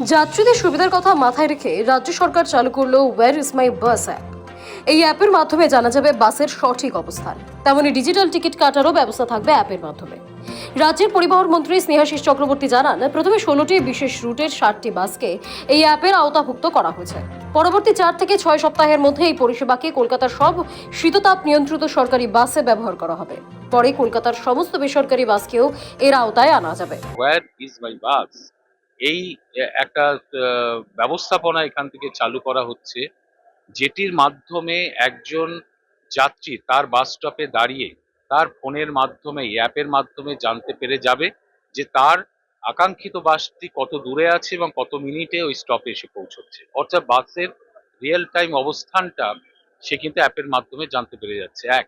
যাত্রীদের সুবিধার কথা মাথায় রেখে রাজ্য সরকার চালু করল where is my bus app এই অ্যাপের মাধ্যমে জানা যাবে বাসের সঠিক অবস্থান। তেমনি ডিজিটাল টিকিট কাটারও ব্যবস্থা থাকবে অ্যাপের মাধ্যমে। রাজ্যের পরিবহন মন্ত্রী স্নেহাশিস চক্রবর্তী জানান, প্রথমে ষোলোটি বিশেষ রুটের ষাটটি বাসকে এই অ্যাপের আওতাভুক্ত করা হয়েছে। পরবর্তী চার থেকে ছয় সপ্তাহের মধ্যে এই পরিষেবাকে কলকাতার সব শীততাপ নিয়ন্ত্রিত সরকারি বাসে ব্যবহার করা হবে। পরে কলকাতার সমস্ত বেসরকারি বাসকেও এর আওতায় আনা যাবে। এই একটা ব্যবস্থাপনা এখান থেকে চালু করা হচ্ছে, যেটির মাধ্যমে একজন যাত্রী তার বাস স্টপে দাঁড়িয়ে তার ফোনের মাধ্যমে অ্যাপের মাধ্যমে জানতে পেরে যাবে যে তার আকাঙ্ক্ষিত বাসটি কত দূরে আছে এবং কত মিনিটে ওই স্টপে এসে পৌঁছচ্ছে। অর্থাৎ বাসের রিয়েল টাইম অবস্থানটা সে কিন্তু অ্যাপের মাধ্যমে জানতে পেরে যাচ্ছে। এক,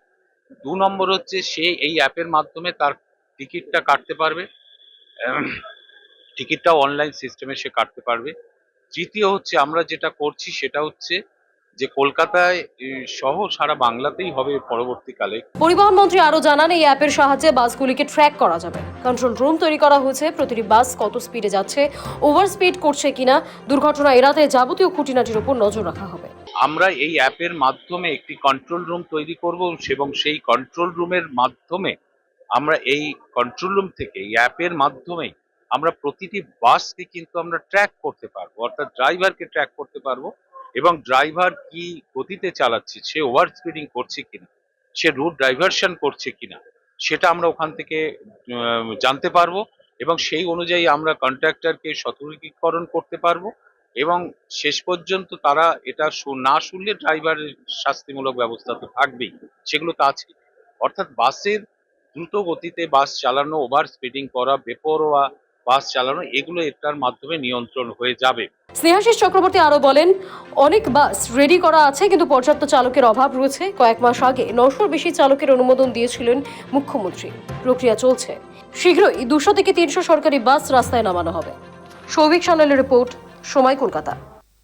দু নম্বর হচ্ছে সে এই অ্যাপের মাধ্যমে তার টিকিটটা কাটতে পারবে। টিকিটটাও অনলাইন সিস্টেমে সে কাটতে পারবে। তৃতীয় হচ্ছে আমরা যেটা করছি সেটা হচ্ছে যে কলকাতায় সহ সারা বাংলাতেই হবে পরবর্তীকালে পরিবহন মন্ত্রী আরও জানান এই অ্যাপের সাহায্যে বাসগুলিকে ট্র্যাক করা যাবে। কন্ট্রোল রুম তৈরি করা হয়েছে। প্রতিটি বাস কত স্পিডে যাচ্ছে ওভার স্পিড করছে কিনা দুর্ঘটনা এড়াতে যাবতীয় খুঁটিনাটির উপর নজর রাখা হবে। আমরা এই অ্যাপের মাধ্যমে একটি কন্ট্রোল রুম তৈরি করব এবং সেই কন্ট্রোল রুমের মাধ্যমে আমরা এই কন্ট্রোল রুম থেকে এই অ্যাপের মাধ্যমে আমরা প্রতিটি বাসকে কিন্তু আমরা ট্র্যাক করতে পারব, অর্থাৎ ড্রাইভারকে ট্র্যাক করতে পারব এবং ড্রাইভার কি গতিতে চালাচ্ছে, সে ওভার স্পিডিং করছে কিনা, সে রুট ডাইভারশন করছে কিনা, সেটা আমরা ওখান থেকে জানতে পারব এবং সেই অনুযায়ী আমরা কন্ট্রাক্টরকে সতর্কীকরণ করতে পারব এবং শেষ পর্যন্ত তারা এটা না শুনলে ড্রাইভারের শাস্তিমূলক ব্যবস্থা তো থাকবেই, সেগুলো তো আছে। অর্থাৎ বাসের দ্রুত গতিতে বাস চালানো ওভার স্পিডিং করা, বেপরোয়া বাস চালানো, এগুলো এটার মাধ্যমে নিয়ন্ত্রণ হয়ে যাবে। স্নেহাশিস চক্রবর্তী আরও বলেন, অনেক বাস রেডি করা আছে, কিন্তু পর্যাপ্ত চালকের অভাব রয়েছে। কয়েক মাস আগে নশোর বেশি চালকের অনুমোদন দিয়েছিলেন মুখ্যমন্ত্রী। প্রক্রিয়া চলছে। শীঘ্রই দুশো থেকে তিনশো সরকারি বাস রাস্তায় নামানো হবে। সৌভিক সান্যালের রিপোর্ট, সময় কলকাতা।